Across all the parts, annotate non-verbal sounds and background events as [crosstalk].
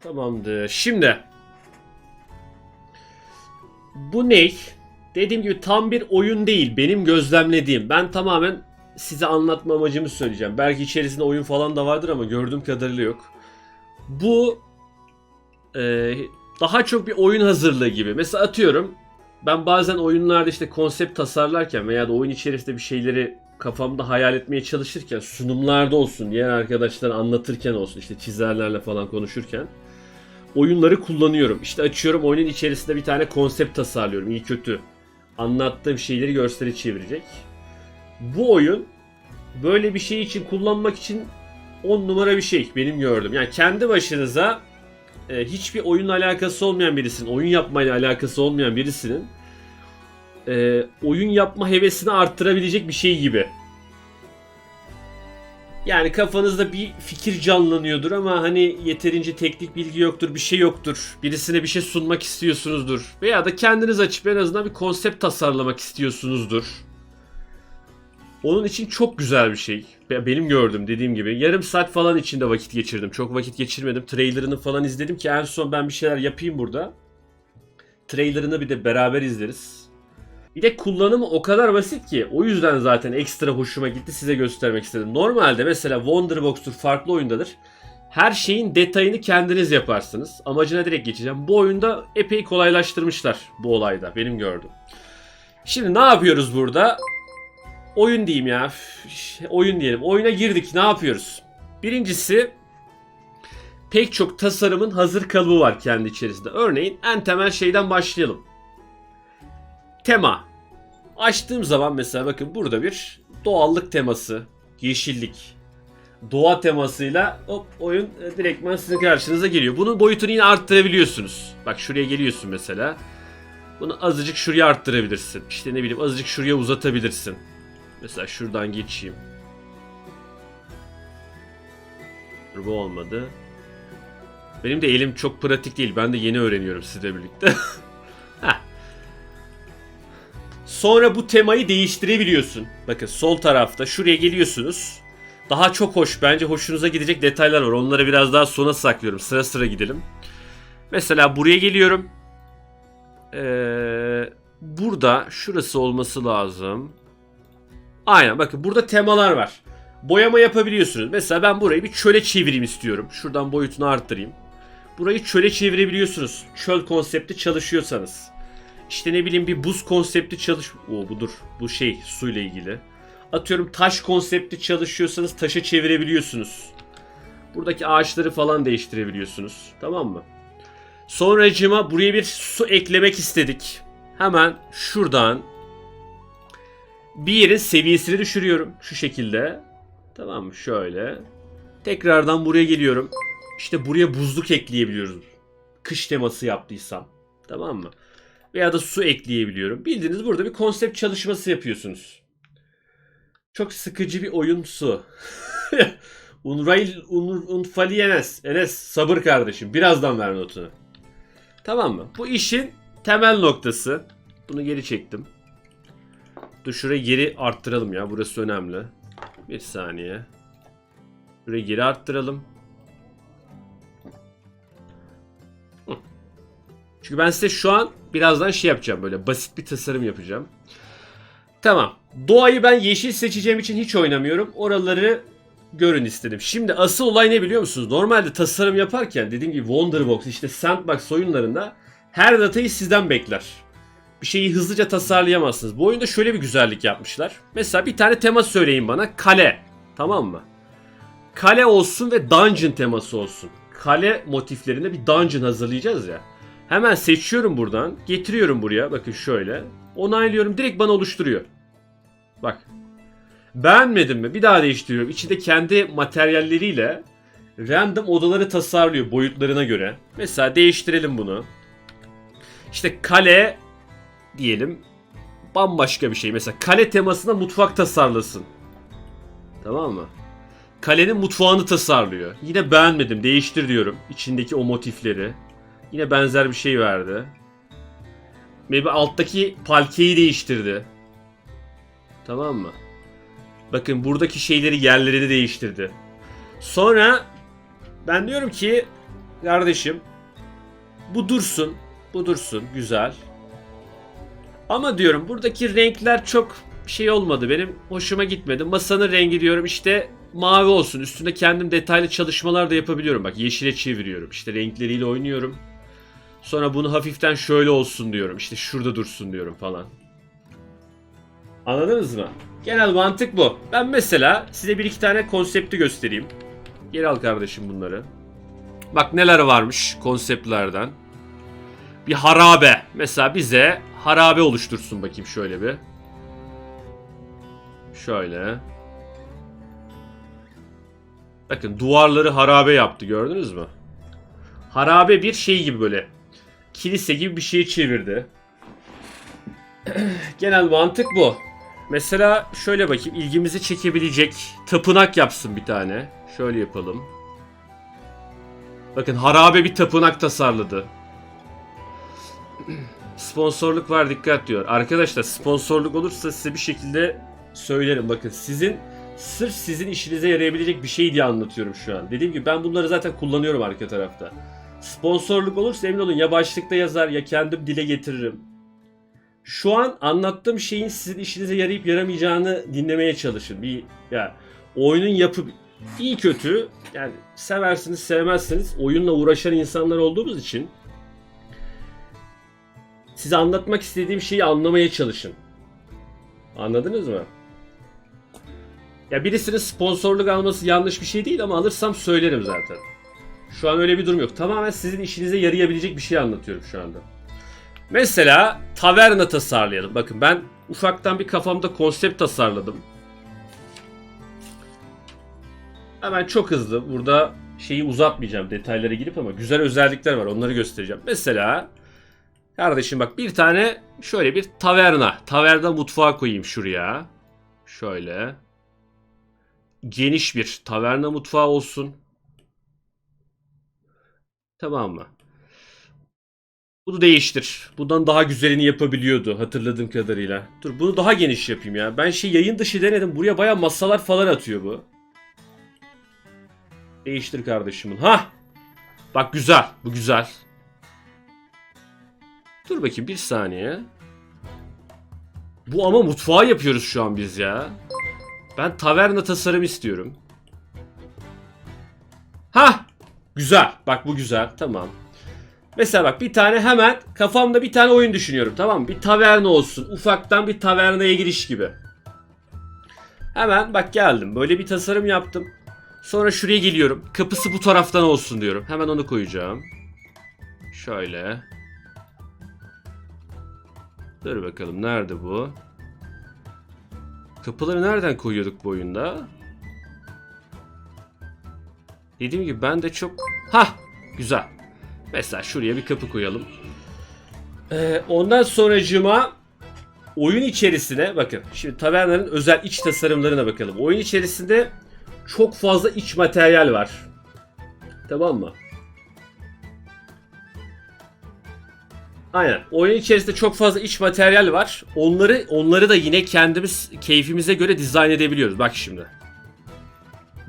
Tamamdır. Şimdi bu ne? Dediğim gibi tam bir oyun değil. Benim gözlemlediğim. Ben tamamen size anlatma amacımı söyleyeceğim. Belki içerisinde oyun falan da vardır ama gördüğüm kadarıyla yok. Bu e, daha çok bir oyun hazırlığı gibi. Mesela atıyorum ben bazen oyunlarda işte konsept tasarlarken veya da oyun içerisinde bir şeyleri kafamda hayal etmeye çalışırken sunumlarda olsun, diğer arkadaşlar anlatırken olsun, işte çizerlerle falan konuşurken oyunları kullanıyorum. İşte açıyorum oyunun içerisinde bir tane konsept tasarlıyorum iyi kötü. Anlattığım şeyleri gösteri çevirecek. Bu oyun böyle bir şey için kullanmak için 10 numara bir şey benim gördüm. Yani kendi başınıza e, hiçbir oyunla alakası olmayan birisinin, oyun yapmayla alakası olmayan birisinin e, oyun yapma hevesini arttırabilecek bir şey gibi. Yani kafanızda bir fikir canlanıyordur ama hani yeterince teknik bilgi yoktur, bir şey yoktur. Birisine bir şey sunmak istiyorsunuzdur. Veya da kendiniz açıp en azından bir konsept tasarlamak istiyorsunuzdur. Onun için çok güzel bir şey. Be- Benim gördüm dediğim gibi. Yarım saat falan içinde vakit geçirdim. Çok vakit geçirmedim. Trailerını falan izledim ki en son ben bir şeyler yapayım burada. Trailerını bir de beraber izleriz. Bir de kullanımı o kadar basit ki o yüzden zaten ekstra hoşuma gitti size göstermek istedim. Normalde mesela Wonderbox'tur farklı oyundadır. Her şeyin detayını kendiniz yaparsınız. Amacına direkt geçeceğim. Bu oyunda epey kolaylaştırmışlar bu olayda benim gördüm. Şimdi ne yapıyoruz burada? Oyun diyeyim ya. Oyun diyelim. Oyuna girdik. Ne yapıyoruz? Birincisi pek çok tasarımın hazır kalıbı var kendi içerisinde. Örneğin en temel şeyden başlayalım. Tema. Açtığım zaman mesela bakın burada bir doğallık teması, yeşillik, doğa temasıyla hop oyun e, direktman sizin karşınıza geliyor. Bunun boyutunu yine arttırabiliyorsunuz. Bak şuraya geliyorsun mesela. Bunu azıcık şuraya arttırabilirsin. İşte ne bileyim azıcık şuraya uzatabilirsin. Mesela şuradan geçeyim. Bu olmadı. Benim de elim çok pratik değil. Ben de yeni öğreniyorum sizle birlikte. [laughs] Sonra bu temayı değiştirebiliyorsun. Bakın sol tarafta şuraya geliyorsunuz. Daha çok hoş bence hoşunuza gidecek detaylar var. Onları biraz daha sona saklıyorum. Sıra sıra gidelim. Mesela buraya geliyorum. Ee, burada şurası olması lazım. Aynen bakın burada temalar var. Boyama yapabiliyorsunuz. Mesela ben burayı bir çöle çevireyim istiyorum. Şuradan boyutunu arttırayım. Burayı çöle çevirebiliyorsunuz. Çöl konsepti çalışıyorsanız. İşte ne bileyim bir buz konsepti çalış... Oo budur. Bu şey suyla ilgili. Atıyorum taş konsepti çalışıyorsanız taşa çevirebiliyorsunuz. Buradaki ağaçları falan değiştirebiliyorsunuz. Tamam mı? Sonracıma buraya bir su eklemek istedik. Hemen şuradan bir yerin seviyesini düşürüyorum şu şekilde. Tamam mı? Şöyle. Tekrardan buraya geliyorum. İşte buraya buzluk ekleyebiliyoruz. Kış teması yaptıysam. Tamam mı? Veya da su ekleyebiliyorum. Bildiğiniz burada bir konsept çalışması yapıyorsunuz. Çok sıkıcı bir oyun su. [laughs] Unrail un, Unfali Enes. Enes sabır kardeşim. Birazdan ver notunu. Tamam mı? Bu işin temel noktası. Bunu geri çektim. Dur şurayı geri arttıralım ya. Burası önemli. Bir saniye. Şurayı geri arttıralım. Çünkü ben size şu an birazdan şey yapacağım böyle basit bir tasarım yapacağım. Tamam. Doğayı ben yeşil seçeceğim için hiç oynamıyorum. Oraları görün istedim. Şimdi asıl olay ne biliyor musunuz? Normalde tasarım yaparken dediğim gibi Wonderbox işte Sandbox oyunlarında her datayı sizden bekler. Bir şeyi hızlıca tasarlayamazsınız. Bu oyunda şöyle bir güzellik yapmışlar. Mesela bir tane tema söyleyin bana. Kale. Tamam mı? Kale olsun ve dungeon teması olsun. Kale motiflerinde bir dungeon hazırlayacağız ya. Hemen seçiyorum buradan. Getiriyorum buraya. Bakın şöyle. Onaylıyorum. Direkt bana oluşturuyor. Bak. Beğenmedim mi? Bir daha değiştiriyorum. İçinde kendi materyalleriyle random odaları tasarlıyor boyutlarına göre. Mesela değiştirelim bunu. İşte kale diyelim bambaşka bir şey. Mesela kale temasında mutfak tasarlasın. Tamam mı? Kalenin mutfağını tasarlıyor. Yine beğenmedim. Değiştir diyorum. İçindeki o motifleri. Yine benzer bir şey verdi. Maybe alttaki palkeyi değiştirdi. Tamam mı? Bakın buradaki şeyleri yerlerini değiştirdi. Sonra ben diyorum ki kardeşim bu dursun. Bu dursun. Güzel. Ama diyorum buradaki renkler çok şey olmadı. Benim hoşuma gitmedi. Masanın rengi diyorum işte mavi olsun. Üstünde kendim detaylı çalışmalar da yapabiliyorum. Bak yeşile çeviriyorum. İşte renkleriyle oynuyorum. Sonra bunu hafiften şöyle olsun diyorum. İşte şurada dursun diyorum falan. Anladınız mı? Genel mantık bu. Ben mesela size bir iki tane konsepti göstereyim. Geri al kardeşim bunları. Bak neler varmış konseptlerden. Bir harabe. Mesela bize harabe oluştursun bakayım şöyle bir. Şöyle. Bakın duvarları harabe yaptı gördünüz mü? Harabe bir şey gibi böyle. Kilise gibi bir şey çevirdi. [clears throat] Genel mantık bu. Mesela şöyle bakayım ilgimizi çekebilecek tapınak yapsın bir tane. Şöyle yapalım. Bakın harabe bir tapınak tasarladı. [clears throat] Sponsorluk var dikkat diyor. Arkadaşlar sponsorluk olursa size bir şekilde söylerim. Bakın sizin sırf sizin işinize yarayabilecek bir şey diye anlatıyorum şu an. Dediğim gibi ben bunları zaten kullanıyorum arka tarafta. Sponsorluk olursa emin olun ya başlıkta yazar ya kendim dile getiririm. Şu an anlattığım şeyin sizin işinize yarayıp yaramayacağını dinlemeye çalışın. Bir ya oyunun yapı iyi kötü yani seversiniz sevmezseniz oyunla uğraşan insanlar olduğumuz için size anlatmak istediğim şeyi anlamaya çalışın. Anladınız mı? Ya birisinin sponsorluk alması yanlış bir şey değil ama alırsam söylerim zaten. Şu an öyle bir durum yok. Tamamen sizin işinize yarayabilecek bir şey anlatıyorum şu anda. Mesela taverna tasarlayalım. Bakın ben ufaktan bir kafamda konsept tasarladım. Hemen çok hızlı burada şeyi uzatmayacağım detaylara girip ama güzel özellikler var onları göstereceğim. Mesela kardeşim bak bir tane şöyle bir taverna. Taverna mutfağı koyayım şuraya. Şöyle. Geniş bir taverna mutfağı olsun. Tamam mı? Bunu değiştir. Bundan daha güzelini yapabiliyordu hatırladığım kadarıyla. Dur bunu daha geniş yapayım ya. Ben şey yayın dışı denedim. Buraya baya masalar falan atıyor bu. Değiştir kardeşimin. Ha! Bak güzel. Bu güzel. Dur bakayım bir saniye. Bu ama mutfağı yapıyoruz şu an biz ya. Ben taverna tasarım istiyorum. Ha! Güzel. Bak bu güzel. Tamam. Mesela bak bir tane hemen kafamda bir tane oyun düşünüyorum tamam mı? Bir taverna olsun. Ufaktan bir tavernaya giriş gibi. Hemen bak geldim. Böyle bir tasarım yaptım. Sonra şuraya geliyorum. Kapısı bu taraftan olsun diyorum. Hemen onu koyacağım. Şöyle. Dur bakalım nerede bu? Kapıları nereden koyuyorduk bu oyunda? Dediğim gibi ben de çok... Hah! Güzel. Mesela şuraya bir kapı koyalım. Ee, ondan sonracıma oyun içerisine bakın. Şimdi tavernanın özel iç tasarımlarına bakalım. Oyun içerisinde çok fazla iç materyal var. Tamam mı? Aynen. Oyun içerisinde çok fazla iç materyal var. Onları onları da yine kendimiz keyfimize göre dizayn edebiliyoruz. Bak şimdi.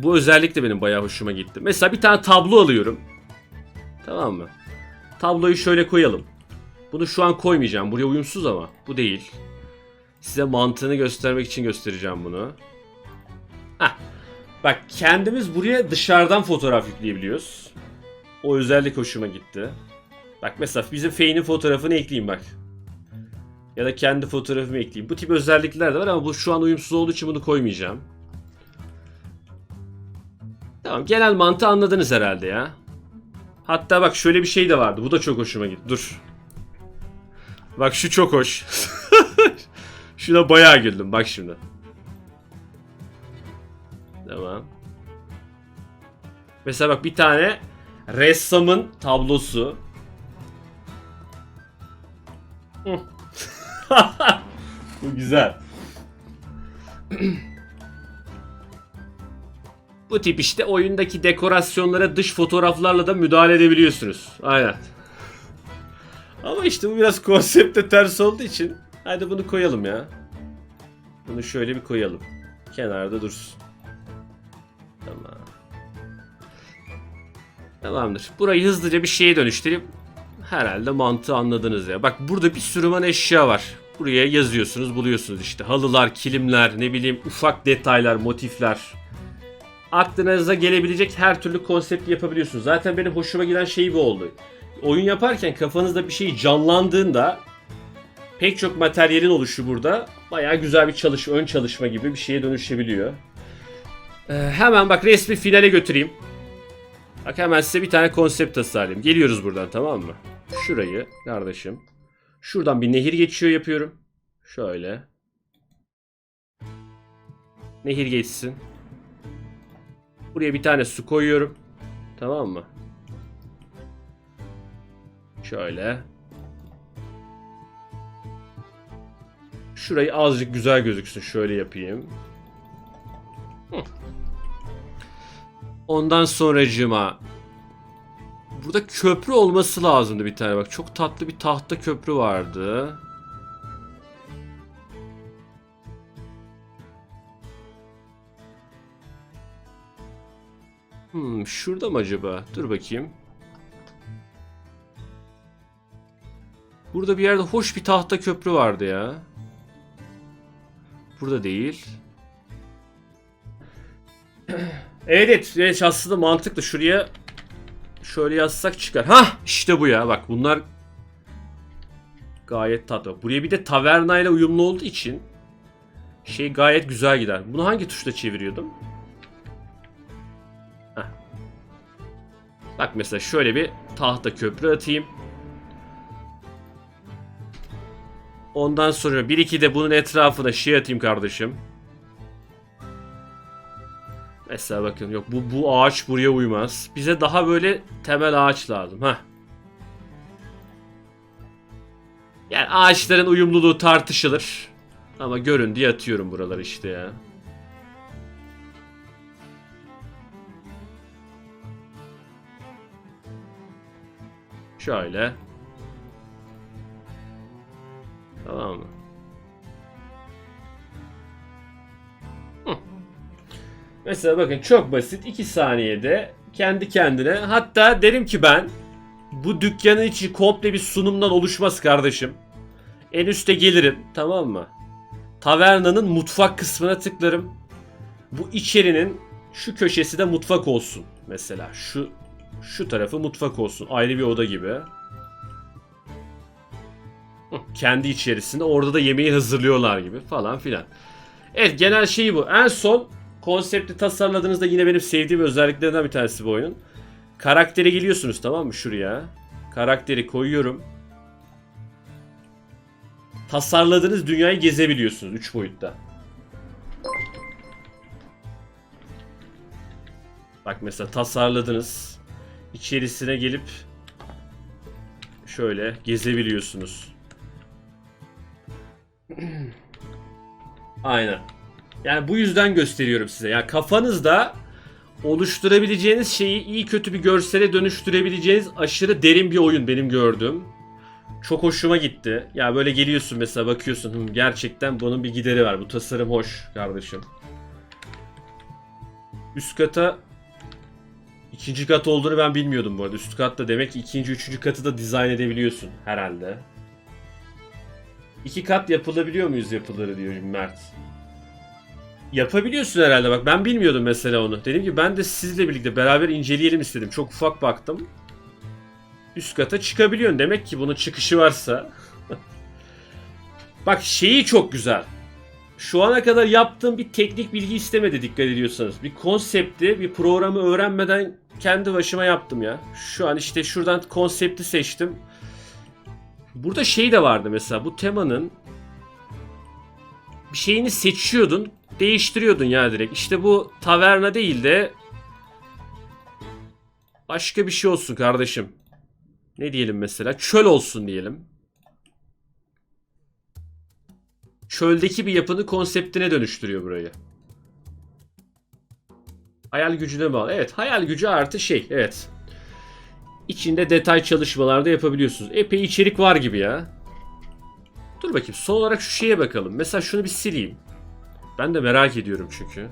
Bu özellik de benim bayağı hoşuma gitti. Mesela bir tane tablo alıyorum. Tamam mı? Tabloyu şöyle koyalım. Bunu şu an koymayacağım. Buraya uyumsuz ama. Bu değil. Size mantığını göstermek için göstereceğim bunu. Heh. Bak kendimiz buraya dışarıdan fotoğraf yükleyebiliyoruz. O özellik hoşuma gitti. Bak mesela bizim Fane'in fotoğrafını ekleyeyim bak. Ya da kendi fotoğrafımı ekleyeyim. Bu tip özellikler de var ama bu şu an uyumsuz olduğu için bunu koymayacağım. Tamam genel mantığı anladınız herhalde ya. Hatta bak şöyle bir şey de vardı. Bu da çok hoşuma gitti. Dur. Bak şu çok hoş. [laughs] Şuna bayağı güldüm. Bak şimdi. Tamam. Mesela bak bir tane ressamın tablosu. [laughs] Bu güzel. Bu tip işte oyundaki dekorasyonlara dış fotoğraflarla da müdahale edebiliyorsunuz. Aynen. Ama işte bu biraz konsepte ters olduğu için hadi bunu koyalım ya. Bunu şöyle bir koyalım. Kenarda dursun. Tamam. Tamamdır. Burayı hızlıca bir şeye dönüştürüp herhalde mantığı anladınız ya. Bak burada bir sürü eşya var. Buraya yazıyorsunuz, buluyorsunuz işte. Halılar, kilimler, ne bileyim ufak detaylar, motifler. Aklınıza gelebilecek her türlü konsepti yapabiliyorsunuz. Zaten benim hoşuma giden şey bu oldu. Oyun yaparken kafanızda bir şey canlandığında pek çok materyalin oluşu burada bayağı güzel bir çalış, ön çalışma gibi bir şeye dönüşebiliyor. Ee, hemen bak resmi finale götüreyim. Bak hemen size bir tane konsept tasarlayayım. Geliyoruz buradan tamam mı? Şurayı kardeşim. Şuradan bir nehir geçiyor yapıyorum. Şöyle. Nehir geçsin. Buraya bir tane su koyuyorum. Tamam mı? Şöyle. Şurayı azıcık güzel gözüksün. Şöyle yapayım. Hı. Ondan sonracıma Burada köprü olması lazımdı bir tane bak. Çok tatlı bir tahta köprü vardı. Hmm, şurada mı acaba? Dur bakayım. Burada bir yerde hoş bir tahta köprü vardı ya. Burada değil. [clears throat] evet, evet, aslında mantıklı. Şuraya şöyle yazsak çıkar. Hah işte bu ya bak bunlar gayet tatlı. Buraya bir de taverna ile uyumlu olduğu için şey gayet güzel gider. Bunu hangi tuşla çeviriyordum? Bak mesela şöyle bir tahta köprü atayım. Ondan sonra bir iki de bunun etrafına şey atayım kardeşim. Mesela bakın yok bu bu ağaç buraya uymaz. Bize daha böyle temel ağaç lazım. ha. Yani ağaçların uyumluluğu tartışılır. Ama görün diye atıyorum buraları işte ya. Şöyle. Tamam mı? Mesela bakın çok basit 2 saniyede kendi kendine hatta derim ki ben bu dükkanın içi komple bir sunumdan oluşmaz kardeşim. En üste gelirim tamam mı? Tavernanın mutfak kısmına tıklarım. Bu içerinin şu köşesi de mutfak olsun mesela. Şu şu tarafı mutfak olsun. Ayrı bir oda gibi. Kendi içerisinde orada da yemeği hazırlıyorlar gibi falan filan. Evet genel şeyi bu. En son konsepti tasarladığınızda yine benim sevdiğim özelliklerinden bir tanesi bu oyunun. Karaktere geliyorsunuz tamam mı şuraya. Karakteri koyuyorum. Tasarladığınız dünyayı gezebiliyorsunuz 3 boyutta. Bak mesela tasarladınız. İçerisine gelip şöyle gezebiliyorsunuz. [clears throat] Aynen. Yani bu yüzden gösteriyorum size. Yani kafanızda oluşturabileceğiniz şeyi iyi kötü bir görsele dönüştürebileceğiniz aşırı derin bir oyun benim gördüğüm. Çok hoşuma gitti. Ya böyle geliyorsun mesela bakıyorsun "Hı, gerçekten bunun bir gideri var. Bu tasarım hoş kardeşim. Üst kata ikinci kat olduğunu ben bilmiyordum bu arada. Üst katta demek ki ikinci, üçüncü katı da dizayn edebiliyorsun herhalde. İki kat yapılabiliyor muyuz yapıları diyor Mert. Yapabiliyorsun herhalde bak ben bilmiyordum mesela onu. Dedim ki ben de sizle birlikte beraber inceleyelim istedim. Çok ufak baktım. Üst kata çıkabiliyorsun. Demek ki bunun çıkışı varsa. [laughs] bak şeyi çok güzel. Şu ana kadar yaptığım bir teknik bilgi istemedi dikkat ediyorsanız. Bir konsepti, bir programı öğrenmeden kendi başıma yaptım ya. Şu an işte şuradan konsepti seçtim. Burada şey de vardı mesela bu temanın bir şeyini seçiyordun, değiştiriyordun ya direkt. İşte bu taverna değil de başka bir şey olsun kardeşim. Ne diyelim mesela? Çöl olsun diyelim. Çöldeki bir yapının konseptine dönüştürüyor burayı. Hayal gücüne bağlı. Evet, hayal gücü artı şey. Evet. İçinde detay çalışmalarda yapabiliyorsunuz. Epey içerik var gibi ya. Dur bakayım. Son olarak şu şeye bakalım. Mesela şunu bir sileyim. Ben de merak ediyorum çünkü.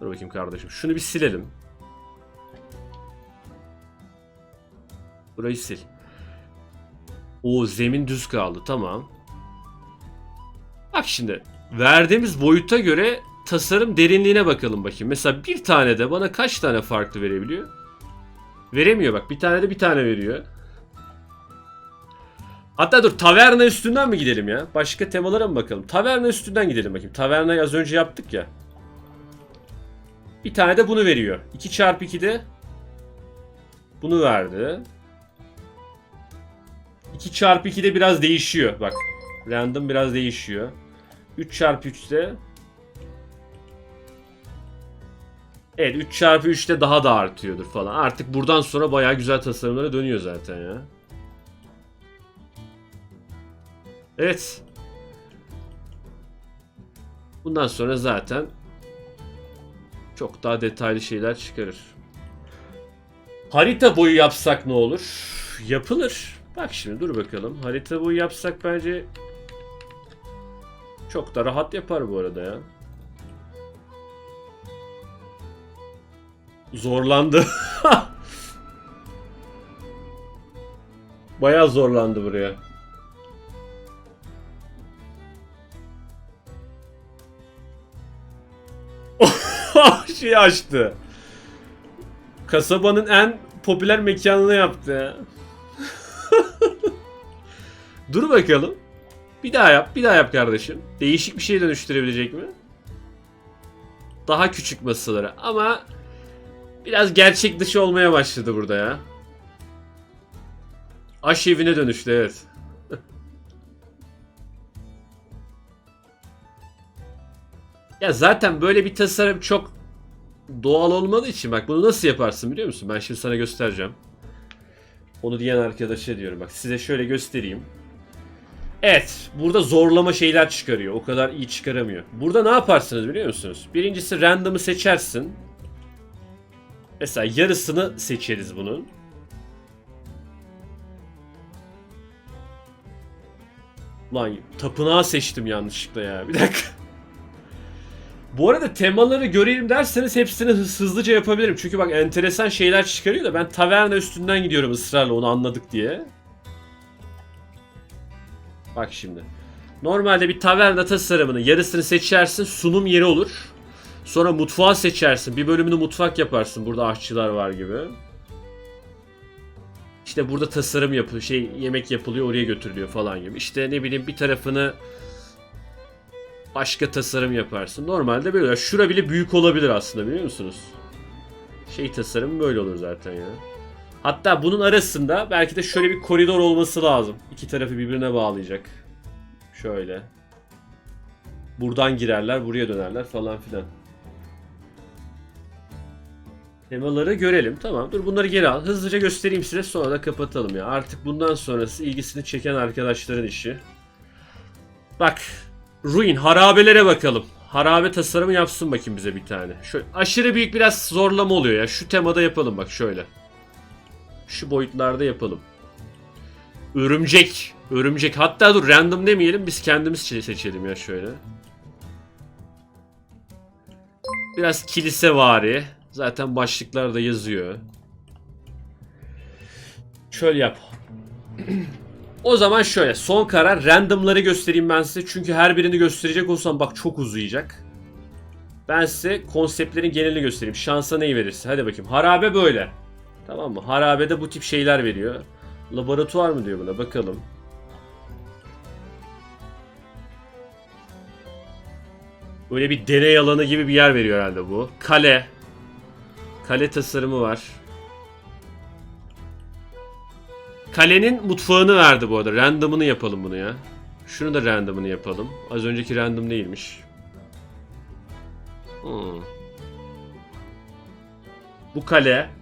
Dur bakayım kardeşim. Şunu bir silelim. Burayı sil. O zemin düz kaldı. Tamam. Bak şimdi verdiğimiz boyuta göre tasarım derinliğine bakalım bakayım. Mesela bir tane de bana kaç tane farklı verebiliyor? Veremiyor bak. Bir tane de bir tane veriyor. Hatta dur taverna üstünden mi gidelim ya? Başka temalara mı bakalım? Taverna üstünden gidelim bakayım. Tavernayı az önce yaptık ya. Bir tane de bunu veriyor. 2 çarpı 2 de bunu verdi. 2 çarpı 2 de biraz değişiyor. Bak. Random biraz değişiyor. 3 çarpı 3 de Evet 3 çarpı 3 de daha da artıyordur falan. Artık buradan sonra bayağı güzel tasarımlara dönüyor zaten ya. Evet. Bundan sonra zaten çok daha detaylı şeyler çıkarır. Harita boyu yapsak ne olur? Yapılır. Bak şimdi dur bakalım. Harita boyu yapsak bence çok da rahat yapar bu arada ya. Zorlandı. [laughs] Bayağı zorlandı buraya. [laughs] şey açtı. Kasabanın en popüler mekanını yaptı ya. [laughs] Dur bakalım. Bir daha yap, bir daha yap kardeşim. Değişik bir şeye dönüştürebilecek mi? Daha küçük masaları ama biraz gerçek dışı olmaya başladı burada ya. Aş evine dönüştü evet. [laughs] ya zaten böyle bir tasarım çok doğal olmadığı için bak bunu nasıl yaparsın biliyor musun? Ben şimdi sana göstereceğim. Onu diyen arkadaşa diyorum bak size şöyle göstereyim. Evet burada zorlama şeyler çıkarıyor. O kadar iyi çıkaramıyor. Burada ne yaparsınız biliyor musunuz? Birincisi random'ı seçersin. Mesela yarısını seçeriz bunun. Lan tapınağı seçtim yanlışlıkla ya. Bir dakika. Bu arada temaları görelim derseniz hepsini hız- hızlıca yapabilirim. Çünkü bak enteresan şeyler çıkarıyor da ben taverna üstünden gidiyorum ısrarla onu anladık diye. Bak şimdi. Normalde bir taverna tasarımının yarısını seçersin sunum yeri olur. Sonra mutfağı seçersin. Bir bölümünü mutfak yaparsın. Burada aşçılar var gibi. İşte burada tasarım yapıyor. Şey yemek yapılıyor oraya götürülüyor falan gibi. İşte ne bileyim bir tarafını başka tasarım yaparsın. Normalde böyle. Şura bile büyük olabilir aslında biliyor musunuz? Şey tasarım böyle olur zaten ya. Hatta bunun arasında belki de şöyle bir koridor olması lazım. İki tarafı birbirine bağlayacak. Şöyle. Buradan girerler, buraya dönerler falan filan. Temaları görelim. Tamam dur bunları geri al. Hızlıca göstereyim size sonra da kapatalım ya. Artık bundan sonrası ilgisini çeken arkadaşların işi. Bak. Ruin harabelere bakalım. Harabe tasarımı yapsın bakayım bize bir tane. Şöyle aşırı büyük biraz zorlama oluyor ya. Şu temada yapalım bak şöyle. Şu boyutlarda yapalım. Örümcek. Örümcek. Hatta dur random demeyelim biz kendimiz se- seçelim ya şöyle. Biraz kilise vari. Zaten başlıklarda yazıyor. Şöyle yap. o zaman şöyle son karar randomları göstereyim ben size. Çünkü her birini gösterecek olsam bak çok uzayacak. Ben size konseptlerin genelini göstereyim. Şansa neyi verirse. Hadi bakayım. Harabe böyle. Tamam mı? Harabede bu tip şeyler veriyor. Laboratuvar mı diyor buna? Bakalım. Böyle bir deney alanı gibi bir yer veriyor herhalde bu. Kale. Kale tasarımı var. Kalenin mutfağını verdi bu arada. Random'ını yapalım bunu ya. Şunu da random'ını yapalım. Az önceki random değilmiş. Hmm. Bu kale.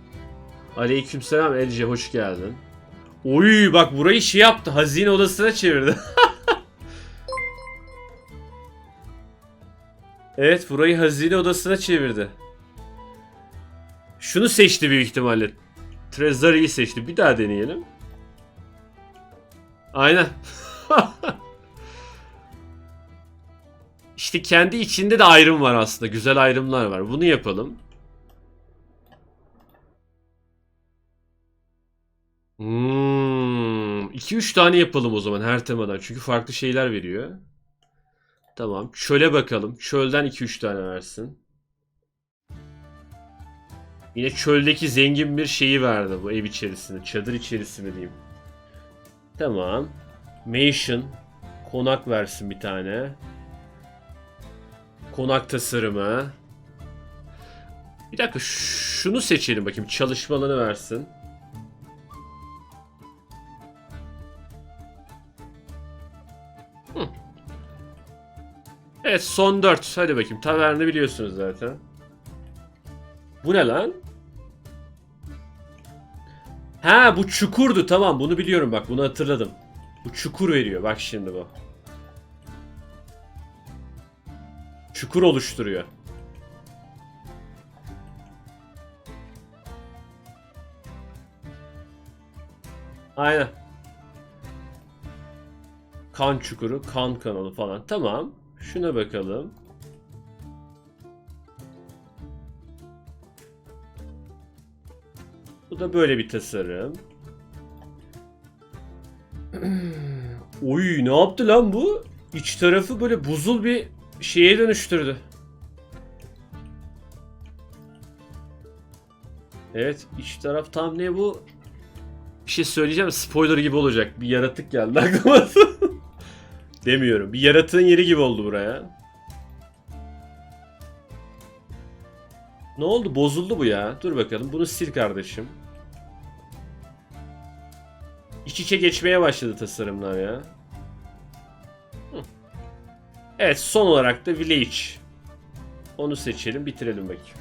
Aleykümselam Elce hoş geldin. Oy bak burayı şey yaptı. Hazine odasına çevirdi. [laughs] evet burayı hazine odasına çevirdi. Şunu seçti büyük ihtimalle. Trezori'yi seçti. Bir daha deneyelim. Aynen. [laughs] işte kendi içinde de ayrım var aslında. Güzel ayrımlar var. Bunu yapalım. Hmm, 2-3 tane yapalım o zaman her temadan. Çünkü farklı şeyler veriyor. Tamam. Çöle bakalım. Çölden 2-3 tane versin. Yine çöldeki zengin bir şeyi verdi bu ev içerisinde. Çadır içerisi mi diyeyim. Tamam. Mansion. Konak versin bir tane. Konak tasarımı. Bir dakika şunu seçelim bakayım. Çalışma alanı versin. Evet son 4. Hadi bakayım. Taverni biliyorsunuz zaten. Bu ne lan? Ha bu çukurdu tamam bunu biliyorum bak bunu hatırladım. Bu çukur veriyor bak şimdi bu. Çukur oluşturuyor. Aynen. Kan çukuru, kan kanalı falan. Tamam. Şuna bakalım. Bu da böyle bir tasarım. [clears throat] Oy ne yaptı lan bu? İç tarafı böyle buzul bir şeye dönüştürdü. Evet iç taraf tam ne bu? Bir şey söyleyeceğim spoiler gibi olacak. Bir yaratık geldi [laughs] aklıma. Demiyorum. Bir yaratığın yeri gibi oldu buraya. Ne oldu? Bozuldu bu ya. Dur bakalım. Bunu sil kardeşim. İç içe geçmeye başladı tasarımlar ya. Evet son olarak da Village. Onu seçelim bitirelim bakayım.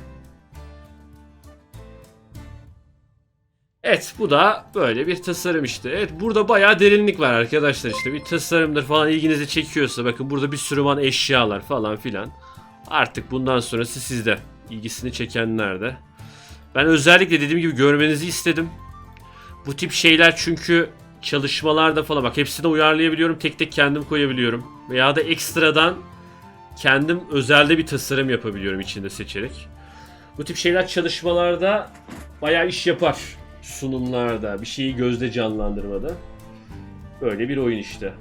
Evet bu da böyle bir tasarım işte. Evet burada bayağı derinlik var arkadaşlar işte. Bir tasarımdır falan ilginizi çekiyorsa bakın burada bir sürü van eşyalar falan filan. Artık bundan sonrası sizde. İlgisini çekenler de. Ben özellikle dediğim gibi görmenizi istedim. Bu tip şeyler çünkü çalışmalarda falan bak hepsini uyarlayabiliyorum. Tek tek kendim koyabiliyorum. Veya da ekstradan kendim özelde bir tasarım yapabiliyorum içinde seçerek. Bu tip şeyler çalışmalarda bayağı iş yapar. Sunumlarda, bir şeyi gözde canlandırmada. Böyle bir oyun işte.